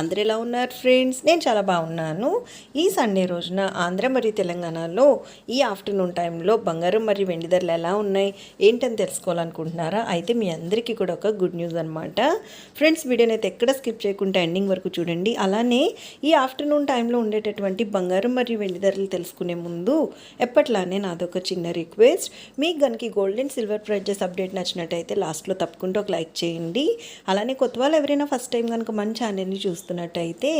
అందరు ఎలా ఉన్నారు ఫ్రెండ్స్? నేను చాలా బాగున్నాను. ఈ సండే రోజున ఆంధ్ర మరియు తెలంగాణలో ఈ ఆఫ్టర్నూన్ టైంలో బంగారం మరియు వెండి ధరలు ఎలా ఉన్నాయి? ఏంటని తెలుసుకోవాలనుకుంటున్నారా? అయితే మీ అందరికీ కూడా ఒక గుడ్ న్యూస్ అనమాట ఫ్రెండ్స్ వీడియోని అయితే ఎక్కడ స్కిప్ చేయకుండా ఎండింగ్ వరకు చూడండి. అలానే ఈ ఆఫ్టర్నూన్ టైంలో ఉండేటటువంటి బంగారం మరియు వెండి ధరలు తెలుసుకునే ముందు ఎప్పట్లానే నాదొక చిన్న రిక్వెస్ట్. మీకు కనుక gold and silver prizes update నచ్చినట్టయితే లాస్ట్లో తప్పకుండా ఒక లైక్ చేయండి. అలానే కొత్త వాళ్ళు ఎవరైనా ఫస్ట్ టైం కనుక మన ఛానల్ని చూస్తున్నట్టయితే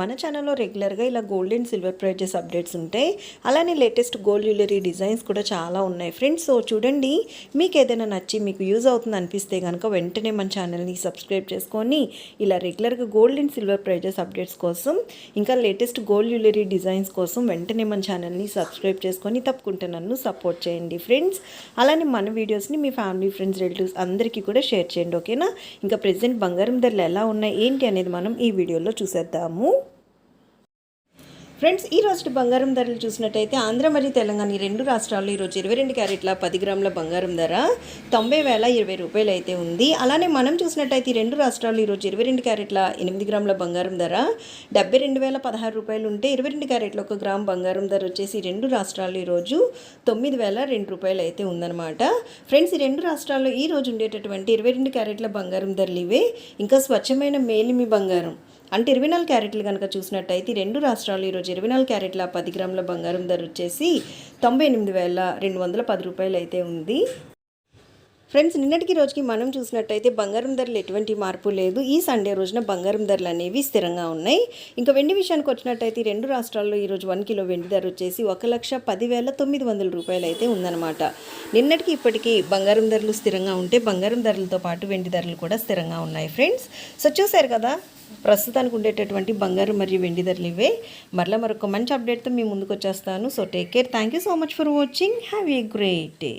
మన ఛానల్లో రెగ్యులర్గా ఇలా gold and silver prizes updates ఉంటాయి. అలానే లేటెస్ట్ గోల్డ్ జ్యువెలరీ డిజైన్స్ కూడా చాలా ఉన్నాయి. ఫ్రెండ్స్ సో చూడండి మీకు ఏదైనా నచ్చి మీకు యూజ్ అవుతుంది అనిపిస్తే కనుక వెంటనే మన ఛానల్ని సబ్స్క్రైబ్ చేసుకొని ఇలా రెగ్యులర్గా gold and silver prizes updates కోసం ఇంకా లేటెస్ట్ గోల్డ్ జ్యువెలరీ డిజైన్స్ కోసం వెంటనే మన ఛానల్ని సబ్స్క్రైబ్ చేసుకొని తప్పకుండా నన్ను సపోర్ట్ చేయండి. ఫ్రెండ్స్ అలానే మన వీడియోస్ని మీ ఫ్యామిలీ ఫ్రెండ్స్ రిలేటివ్స్ అందరికీ కూడా షేర్ చేయండి ఓకేనా ఇంకా ప్రెసెంట్ బంగారం ధరలు ఎలా ఉన్నాయి ఏంటి అనేది మనం ఈ వీడియోలో చూసేద్దాము. ఫ్రెండ్స్ ఈ రోజు బంగారం ధరలు చూసినట్టయితే ఆంధ్ర మరియు తెలంగాణ ఈ రెండు రాష్ట్రాల్లో ఈరోజు ఇరవై రెండు క్యారెట్ల పది గ్రాముల బంగారం ధర తొంభై వేల ఇరవై రూపాయలు అయితే ఉంది. అలానే మనం చూసినట్టయితే ఈ రెండు రాష్ట్రాల్లో ఈరోజు ఇరవై రెండు క్యారెట్ల ఎనిమిది గ్రాముల బంగారం ధర డెబ్బై రెండు వేల పదహారు రూపాయలు ఉంటే ఇరవై రెండు క్యారెట్ల ఒక గ్రామ్ బంగారం ధర వచ్చేసి ఈ రెండు రాష్ట్రాల్లో ఈరోజు తొమ్మిది వేల రెండు రూపాయలు అయితే ఉందన్నమాట. ఫ్రెండ్స్ ఈ రెండు రాష్ట్రాల్లో ఈ రోజు ఉండేటటువంటి ఇరవై రెండు క్యారెట్ల బంగారం ధరలు ఇవే. ఇంకా స్వచ్ఛమైన మేలిమి బంగారం. అంటే ఇరవై నాలుగు క్యారెట్లు కనుక చూసినట్టయితే రెండు రాష్ట్రాలు ఈరోజు ఇరవై నాలుగు క్యారెట్ల పది గ్రాముల బంగారం ధర వచ్చేసి తొంభై ఎనిమిది వేల రెండు వందల పది రూపాయలు అయితే ఉంది. ఫ్రెండ్స్ నిన్నటికి రోజుకి మనం చూసినట్టయితే బంగారం ధరలు ఎటువంటి మార్పు లేదు. ఈ సండే రోజున బంగారం ధరలు అనేవి స్థిరంగా ఉన్నాయి. ఇంకా వెండి విషయానికి వచ్చినట్టయితే రెండు రాష్ట్రాల్లో ఈరోజు వన్ కిలో వెండి ధర వచ్చేసి ఒక లక్ష పదివేల తొమ్మిది వందల రూపాయలు అయితే ఉందన్నమాట. నిన్నటికి ఇప్పటికీ బంగారం ధరలు స్థిరంగా ఉంటే బంగారం ధరలతో పాటు వెండి ధరలు కూడా స్థిరంగా ఉన్నాయి ఫ్రెండ్స్. సో చూశారు కదా ప్రస్తుతానికి ఉండేటటువంటి బంగారం మరియు వెండి ధరలు ఇవే. మరలా మరొక మంచి అప్డేట్తో మీ ముందుకు వచ్చేస్తాను. So take care thank you so much for watching have a great day